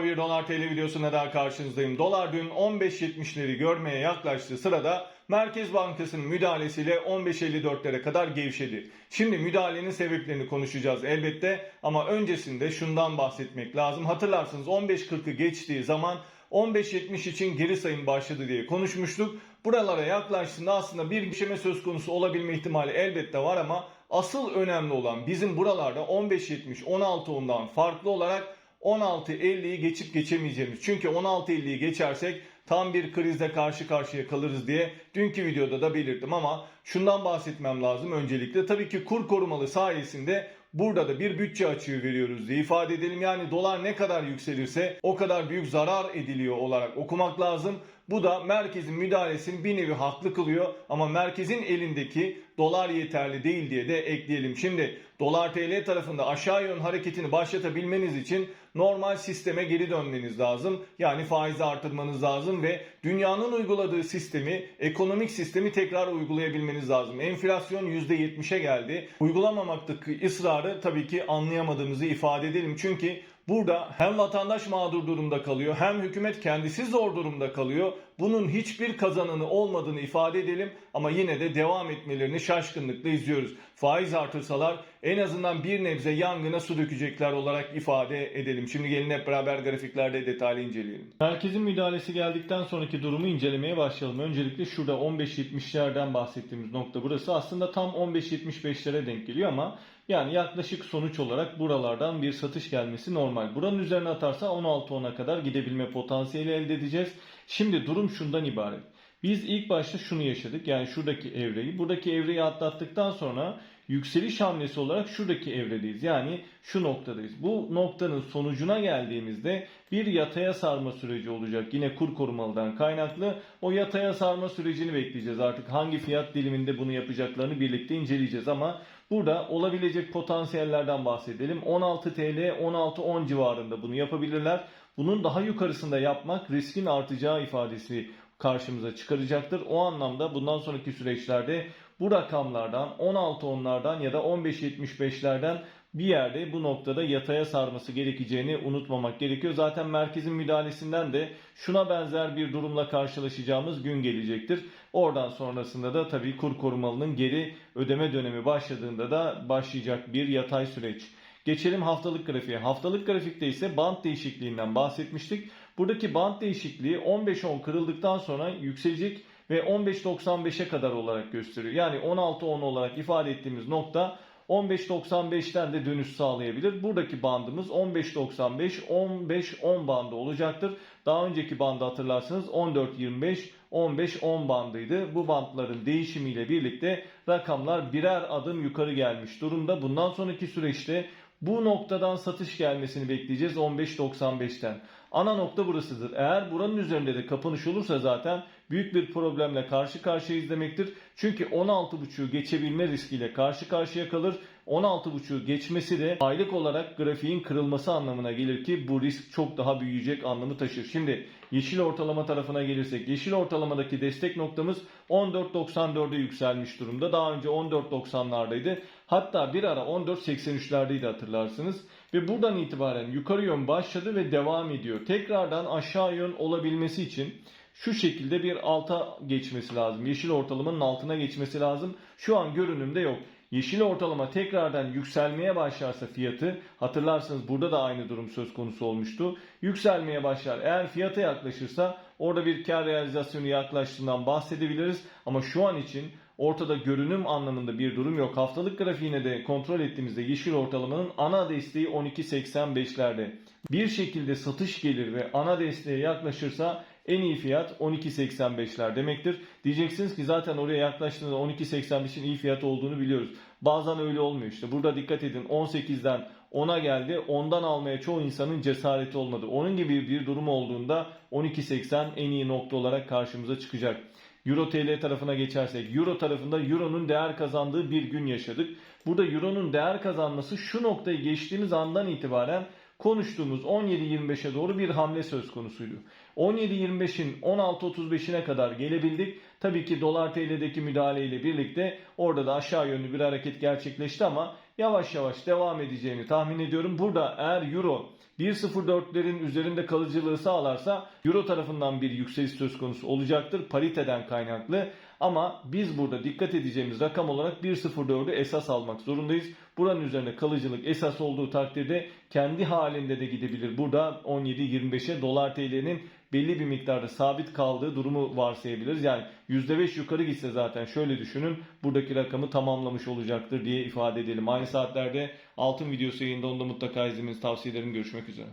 Merhaba bir Dolar TL videosuna daha karşınızdayım. Dolar dün 15.70'leri görmeye yaklaştığı sırada Merkez Bankası'nın müdahalesiyle 15.54'lere kadar gevşedi. Şimdi müdahalenin sebeplerini konuşacağız elbette ama öncesinde şundan bahsetmek lazım. Hatırlarsınız 15.40'ı geçtiği zaman 15.70 için geri sayım başladı diye konuşmuştuk. Buralara yaklaştığında aslında bir gevşeme söz konusu olabilme ihtimali elbette var ama asıl önemli olan bizim buralarda 15.70 16.10'dan farklı olarak 16.50'yi geçip geçemeyeceğimiz. Çünkü 16.50'yi geçersek tam bir krizle karşı karşıya kalırız diye dünkü videoda da belirttim ama şundan bahsetmem lazım öncelikle. Tabii ki kur korumalı sayesinde burada da bir bütçe açığı veriyoruz diye ifade edelim. Yani dolar ne kadar yükselirse o kadar büyük zarar ediliyor olarak okumak lazım. Bu da merkezin müdahalesini bir nevi haklı kılıyor ama merkezin elindeki dolar yeterli değil diye de ekleyelim. Şimdi dolar TL tarafında aşağı yön hareketini başlatabilmeniz için normal sisteme geri dönmeniz lazım. Yani faizi artırmanız lazım ve dünyanın uyguladığı sistemi, ekonomik sistemi tekrar uygulayabilmeniz lazım. Enflasyon %70'e geldi. Uygulamamaktaki ısrarı tabii ki anlayamadığımızı ifade edelim. Çünkü Burada hem vatandaş mağdur durumda kalıyor hem hükümet kendisi zor durumda kalıyor. Bunun hiçbir kazananı olmadığını ifade edelim ama yine de devam etmelerini şaşkınlıkla izliyoruz. Faiz artırsalar en azından bir nebze yangına su dökecekler olarak ifade edelim. Şimdi gelin hep beraber grafiklerde detaylı inceleyelim. Merkezin müdahalesi geldikten sonraki durumu incelemeye başlayalım. Öncelikle şurada 15.70'lerden bahsettiğimiz nokta burası aslında tam 15.75'lere denk geliyor ama yani yaklaşık sonuç olarak buralardan bir satış gelmesi normal. Buranın üzerine atarsa 16.10'a kadar gidebilme potansiyeli elde edeceğiz. Şimdi durum şundan ibaret. Biz ilk başta şunu yaşadık. Yani şuradaki evreyi. Buradaki evreyi atlattıktan sonra yükseliş hamlesi olarak şuradaki evredeyiz. Yani şu noktadayız. Bu noktanın sonucuna geldiğimizde bir yataya sarma süreci olacak. Yine kur korumalıdan kaynaklı. O yataya sarma sürecini bekleyeceğiz. Artık hangi fiyat diliminde bunu yapacaklarını birlikte inceleyeceğiz ama burada olabilecek potansiyellerden bahsedelim. 16 TL, 16-10 civarında bunu yapabilirler. Bunun daha yukarısında yapmak riskin artacağı ifadesi karşımıza çıkaracaktır. O anlamda bundan sonraki süreçlerde bu rakamlardan 16-10'lardan ya da 15-75'lerden bir yerde bu noktada yataya sarması gerekeceğini unutmamak gerekiyor. Zaten merkezin müdahalesinden de şuna benzer bir durumla karşılaşacağımız gün gelecektir. Oradan sonrasında da tabii kur korumalının geri ödeme dönemi başladığında da başlayacak bir yatay süreç. Geçelim haftalık grafiğe. Haftalık grafikte ise band değişikliğinden bahsetmiştik. Buradaki band değişikliği 15.10 kırıldıktan sonra yükselecek ve 15.95'e kadar olarak gösteriyor. Yani 16.10 olarak ifade ettiğimiz nokta 15.95'ten de dönüş sağlayabilir. Buradaki bandımız 15.95 15.10 bandı olacaktır. Daha önceki bandı hatırlarsınız 14.25 15-10 bandıydı. Bu bandların değişimiyle birlikte rakamlar birer adım yukarı gelmiş durumda. Bundan sonraki süreçte bu noktadan satış gelmesini bekleyeceğiz 15.95'ten. Ana nokta burasıdır. Eğer buranın üzerinde de kapanış olursa zaten büyük bir problemle karşı karşıyayız demektir. Çünkü 16.5'u geçebilme riskiyle karşı karşıya kalır. 16.5'u geçmesi de aylık olarak grafiğin kırılması anlamına gelir ki bu risk çok daha büyüyecek anlamı taşır. Şimdi yeşil ortalama tarafına gelirsek yeşil ortalamadaki destek noktamız 14.94'e yükselmiş durumda. Daha önce 14.90'lardaydı. Hatta bir ara 14.83'lerdeydi hatırlarsınız. Ve buradan itibaren yukarı yön başladı ve devam ediyor. Tekrardan aşağı yön olabilmesi için şu şekilde bir alta geçmesi lazım. Yeşil ortalamanın altına geçmesi lazım. Şu an görünümde yok. Yeşil ortalama tekrardan yükselmeye başlarsa fiyatı hatırlarsınız burada da aynı durum söz konusu olmuştu. Yükselmeye başlar. Eğer fiyata yaklaşırsa orada bir kar realizasyonu yaklaştığından bahsedebiliriz. Ama şu an için ortada görünüm anlamında bir durum yok. Haftalık grafiğine de kontrol ettiğimizde yeşil ortalamanın ana desteği 12.85'lerde. Bir şekilde satış gelir ve ana desteğe yaklaşırsa en iyi fiyat 12.85'ler demektir. Diyeceksiniz ki zaten oraya yaklaştığında 12.85'in iyi fiyat olduğunu biliyoruz. Bazen öyle olmuyor işte. Burada dikkat edin 18'den 10'a geldi. Ondan almaya çoğu insanın cesareti olmadı. Onun gibi bir durum olduğunda 12.80 en iyi nokta olarak karşımıza çıkacak. Euro TL tarafına geçersek Euro tarafında Euro'nun değer kazandığı bir gün yaşadık. Burada Euro'nun değer kazanması şu noktayı geçtiğimiz andan itibaren konuştuğumuz 17.25'e doğru bir hamle söz konusuydu. 17.25'in 16.35'ine kadar gelebildik. Tabii ki dolar TL'deki müdahale ile birlikte orada da aşağı yönlü bir hareket gerçekleşti ama yavaş yavaş devam edeceğini tahmin ediyorum. Burada eğer Euro 1.04'lerin üzerinde kalıcılığı sağlarsa Euro tarafından bir yükseliş söz konusu olacaktır. Pariteden kaynaklı. Ama biz burada dikkat edeceğimiz rakam olarak 1.04'ü esas almak zorundayız. Buranın üzerinde kalıcılık esas olduğu takdirde kendi halinde de gidebilir. Burada 17-25'e dolar TL'nin belli bir miktarda sabit kaldığı durumu varsayabiliriz. Yani %5 yukarı gitse zaten şöyle düşünün buradaki rakamı tamamlamış olacaktır diye ifade edelim. Aynı saatlerde altın videosu yayında onu da mutlaka izlemenizi tavsiye ederim. Görüşmek üzere.